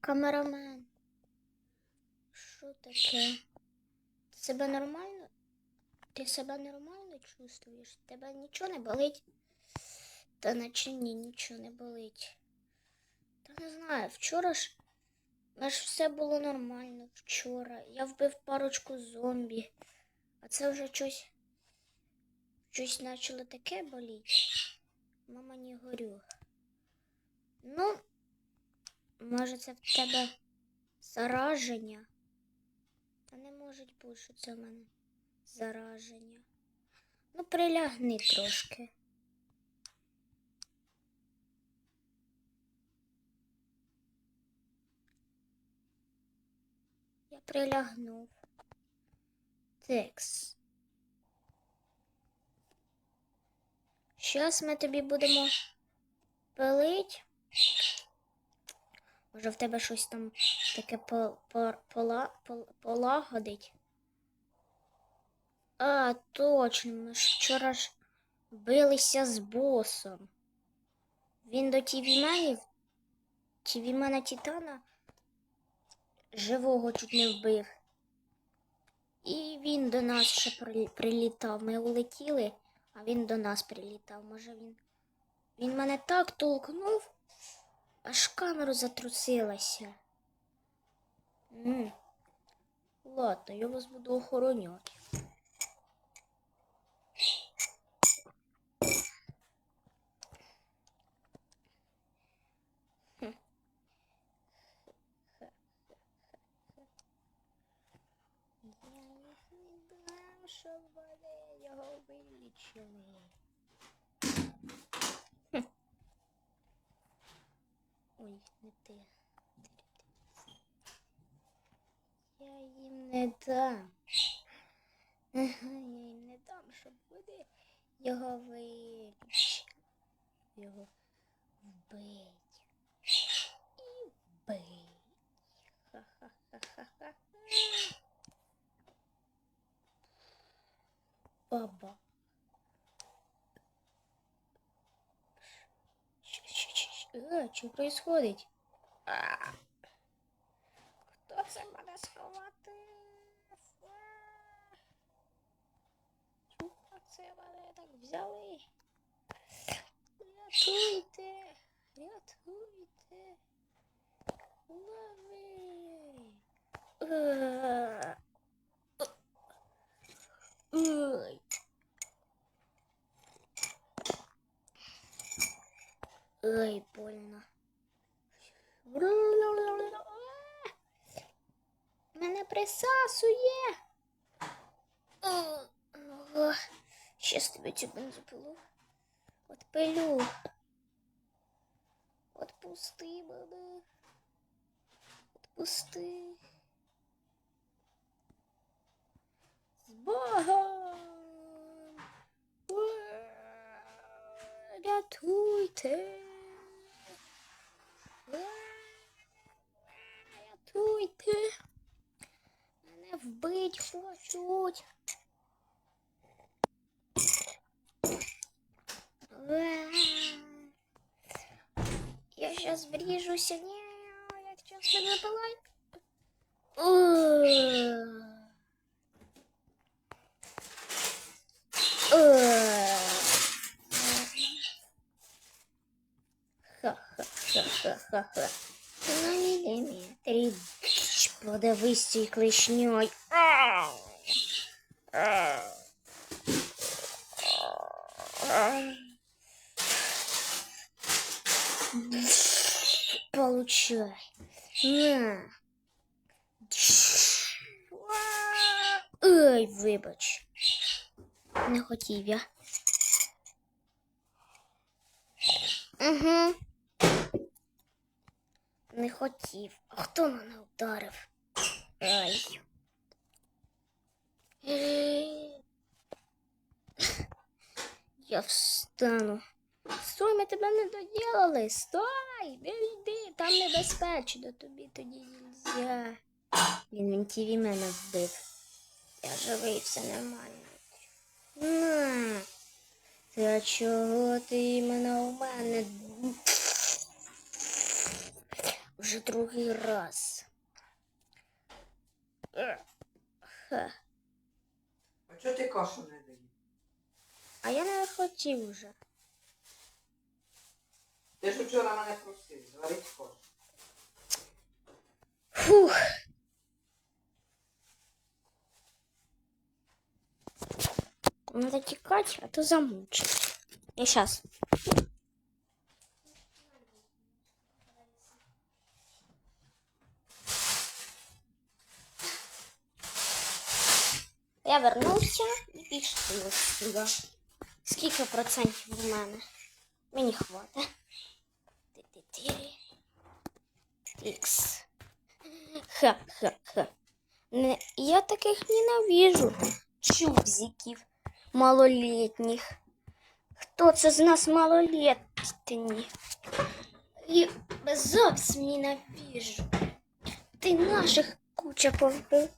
Камерамен. Що таке? Ти себе нормально? Ти себе нормально чувствуєш? Тебе нічого не болить? Та наче ні, нічого не болить. Та не знаю, вчора ж аж все було нормально. Вчора. Я вбив парочку зомбі. А це вже щось. Щось почало таке боліти. Мама не горю. Ну, може, це в тебе зараження? Та не може бути, що це в мене зараження. Ну, прилягни трошки. Я прилягнув. Текс. Щас ми тобі будемо пилить. Може в тебе щось там таке по, по, пола, пол- полагодить. А, точно, ми вчора ж билися з босом. Він до тівіменів, тівімена Титана живого чуть не вбив. І він до нас ще при- прилітав. Ми улетіли, а він до нас прилітав. Може він. Він мене так толкнув, аж камеру затрусилася. Ладно, я вас буду охороняти. Я не дам, щоб вони його вилічили. Хм. Ой, не те. Я їм не дам. Я їм не дам, щоб вони його вилічили. Його вбить. І вбить. Ха-ха-ха-ха-ха. Баба. А, что происходит? А. Хто це мене сховати? Чого це мене так взяли? Рятуйте! Рятуйте! Лови! А. Ой. Ой, больно. Мене присасує. Щас тобі цю бензопилу. Отпилю. Отпусти мене. Отпусти. З Богом! Ура! Рятуйте! Ура! Рятуйте! Мене вбить хочуть. Ура! Я сейчас врежуся. Не, я сейчас не напалай. Ха-ха-ха-ха-ха-ха. На міліметрі. Подивись цей клешньой. Получай. На. Ой, вибач. Не хотів я. Угу. Не хотів. А хто мене вдарив? Ай. Я встану. Стой, ми тебе не доділали. Стой! Не йди, там небезпечно, тобі тоді нельзя. Він він тіві мене вбив. Я живий, все нормально. На. Та чого ти іменно у мене? Вже другий раз. Ха. А чого ти кашу не даєш? А я не хотів вже. Ти ж вчора мене просив, зварить кашу. Фух. Надо тікати, а то замучить. Я щас. Я вернувся і пішов сюди. Скільки процентів в мене? Мені хватить. Ікс. Ха-ха-ха. Я таких ненавижу. Чубзиків малолітніх. Хто це з нас малолітні? І зовсім ненавижу. Ти наших куча повбив.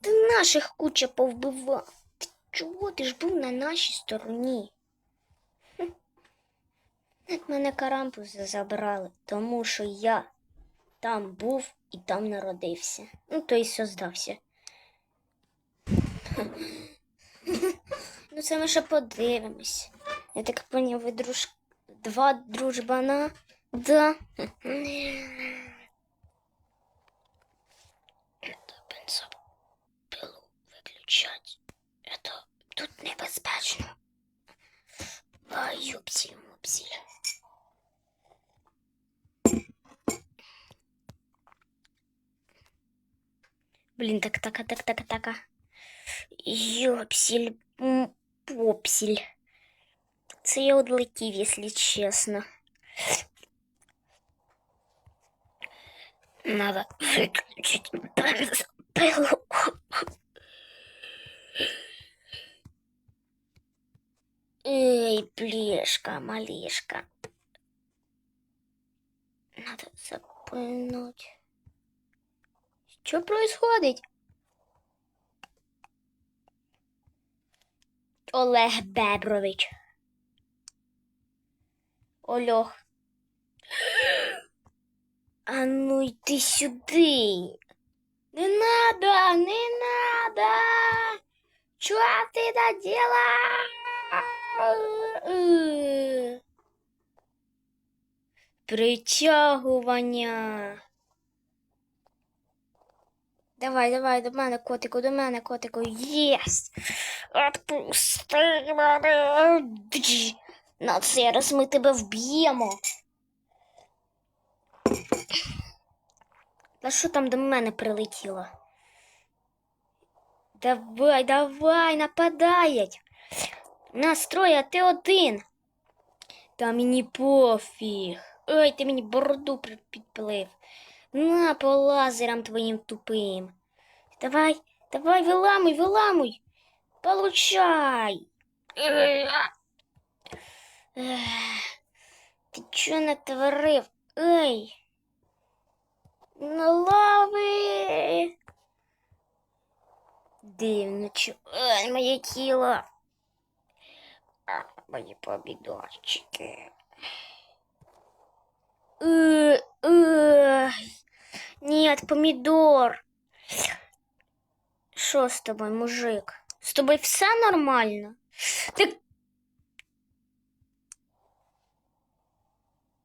Ти наших куча повбивав. Ти чого ти ж був на нашій стороні? Хм. Мене карампуси забрали, тому що я там був і там народився. Ну, то й создався. Ну, це ми ще подивимось. Я так поняв, ви друж... два дружбана. Да. Это бензопилу виключать. Это тут небезпечно. А, юпсіль, мупсіль. Блін, так, так, так, так, так. Йопсіль, м, попсіль. Це якщо чесно. Надо бензопилу. Эй, плешка, малешка. Надо запынуть. Что происходит? Олег Бебрович. Ольох. А ну йди сюди. Не надо, не надо. Чё ты надела? Притягування. Давай, давай, до мене, котику, до мене, котику. Єсть! Отпусти мене. На цей раз ми тебе вб'ємо. Та що там до мене прилетіло? Давай, давай, нападають. Нас троє, а ти один. Та мені пофіг. Ой, ти мені бороду підпилив. На по лазерам твоїм тупим. Давай, давай, виламуй, виламуй. Получай. Ти чого натворив? Ей. На лави. Дивно, чо. Ай, моє тіло. А, мої помідорчики. Е, е. Нет, помідор. Що з тобою, мужик? З тобою все нормально? Ти...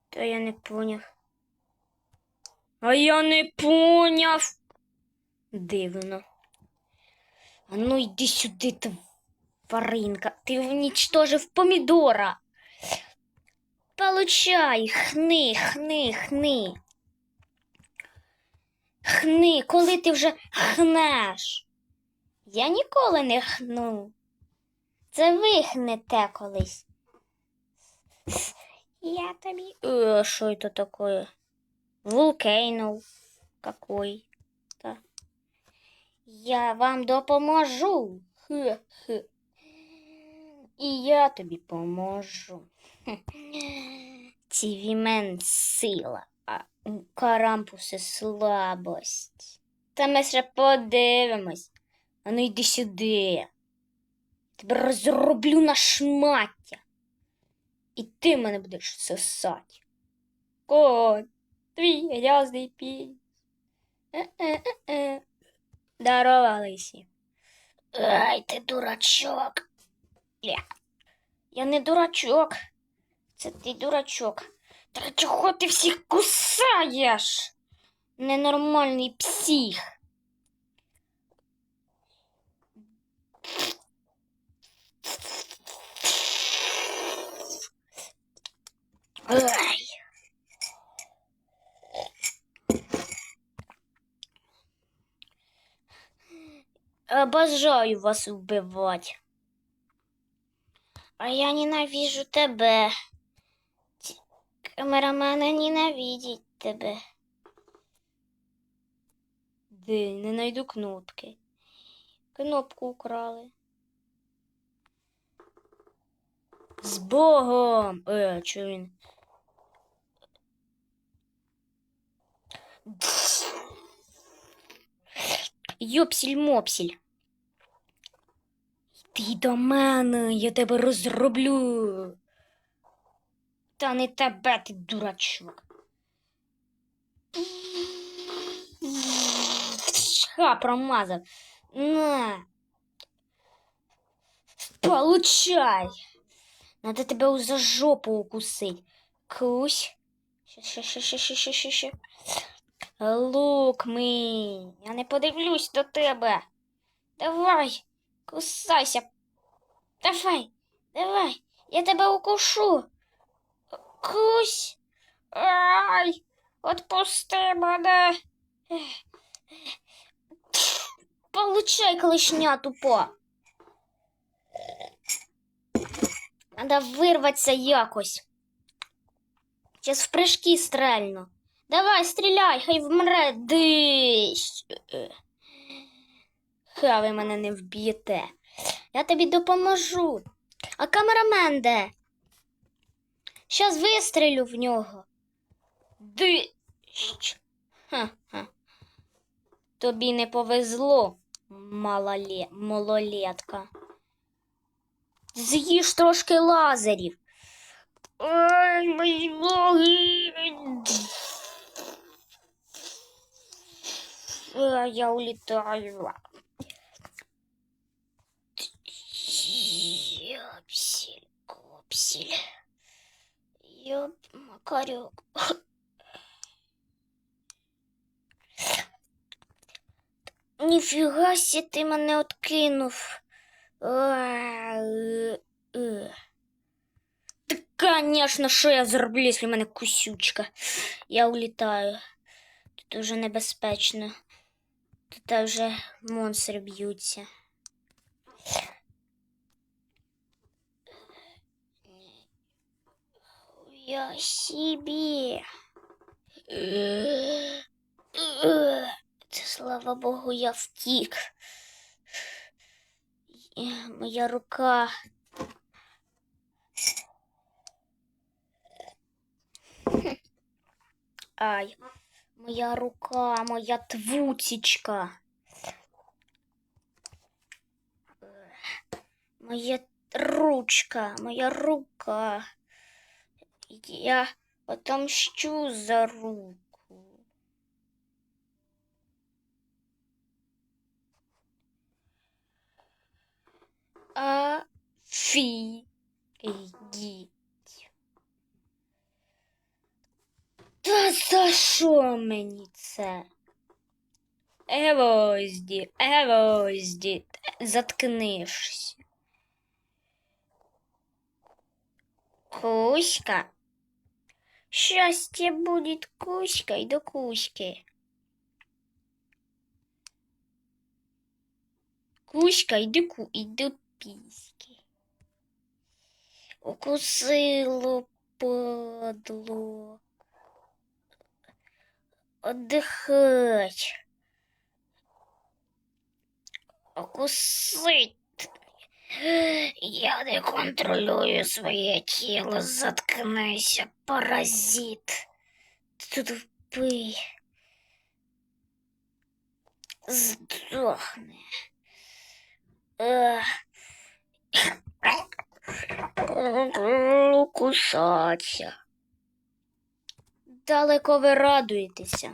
Та я не поняв. А я не поняв. Дивно. А ну йди сюди, тваринка. Ти унічтожив помідора. Получай, хни, хни, хни. Хни, коли ти вже хнеш? Я ніколи не хну. Це ви хнете колись. Я тобі. Е, що це таке? Вулкейнов какой-то. Я вам допоможу. Хе-хе. І я тобі поможу. Тівімен сила, а карампуси слабость. Та ми ще подивимось. А ну йди сюди. Тебе розроблю на шмаття. І ти мене будеш сосати. Кот. твій грязний. Е-е-е-е. Здорово, Лисі. Ай, ти дурачок. Я не дурачок. Це ти дурачок. Та чого ти всіх кусаєш? Ненормальний псих. Обожаю вас убивать. А я ненавижу тебе. Камерамани ненавидять тебе. Де, не найду кнопки. Кнопку украли. З Богом! Е, чого він? Йопсіль-мопсіль. Ти до мене, я тебе розроблю. Та не тебе, ти дурачок. Ха, промазав. На. Получай. Надо тебе за жопу укусить. Кусь. Ще. Лук мій. Я не подивлюсь до тебе. Давай, кусайся. Давай, давай, я тебе укушу. Кусь. Ай, отпусти мене. Получай, клешня тупо. Надо вирватися якось. Сейчас в прыжки стрельну. Давай, стріляй, хай вмре дищ. Ха, ви мене не вб'єте. Я тобі допоможу. А камерамен де? Щас вистрілю в нього. Дищ. Ха-ха. Тобі не повезло, малоле... малолетка. З'їж трошки лазерів. Ой, мої ноги. Я улетаю. Ёпсель, копсель. Ёп, Макарёк. Ніфіга сі ти мене откинув. А, е, е. Та, конечно, що я зроблю, якщо в мене кусючка. Я улітаю. Тут уже небезпечно. Тут вже монстри б'ються. Я собі. Це слава Богу, я втік. Моя рука. Ай, моя рука, моя твутічка. Моя ручка, моя рука. Я отомщу за руку. Офігеть. Та за що мені це? Евозді, евозді, заткнешся. Кузька. Счастье будет кузькой до кузьки. Кузька, иди ку, иди письки. Укусило, падло. Отдыхать. Укусить. Я не контролюю своє тіло, заткнися, паразит. Тупий. Здохни. Ех. Кусаться. далеко ви радуєтеся.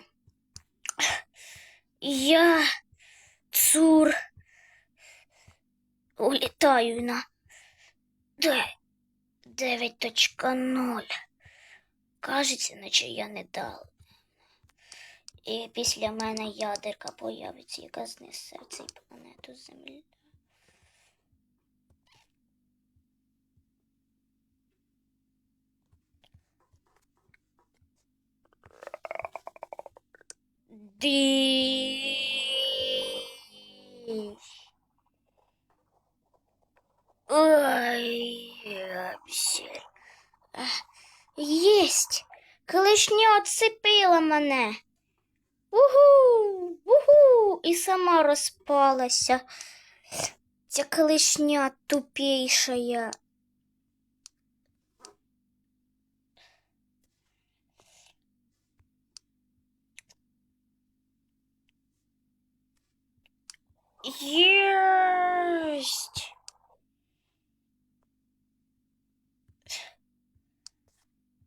Я цур улітаю на де- 9.0. Кажеться, наче я не дав. І після мене ядерка появиться, яка знесе цей планету Земля. Ди. Ой, обсіль. Єсть! Клишня отцепила мене. Угу, угу, і сама розпалася. Ця клишня тупейшая. Єсть.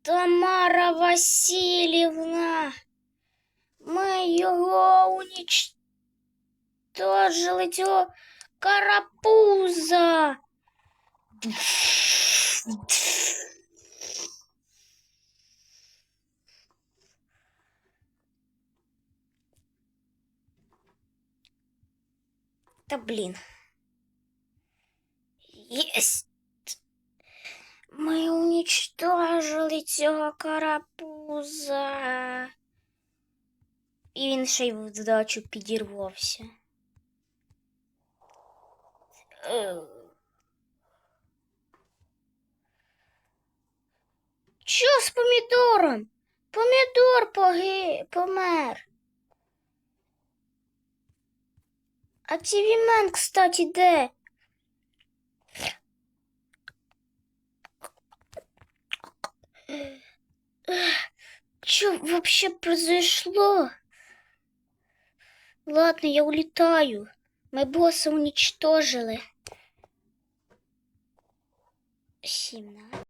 Тамара Васильівна. Ми його унічтожили цього карапуза. Та блін. Єсть. Ми унічтожили цього карапуза. І він ще й в підірвався. Що з помідором? Помідор поги... помер. А Цівімен, кстати, де? Что вообще произошло? Ладно, я улетаю. Мы босса уничтожили. Семнадцать.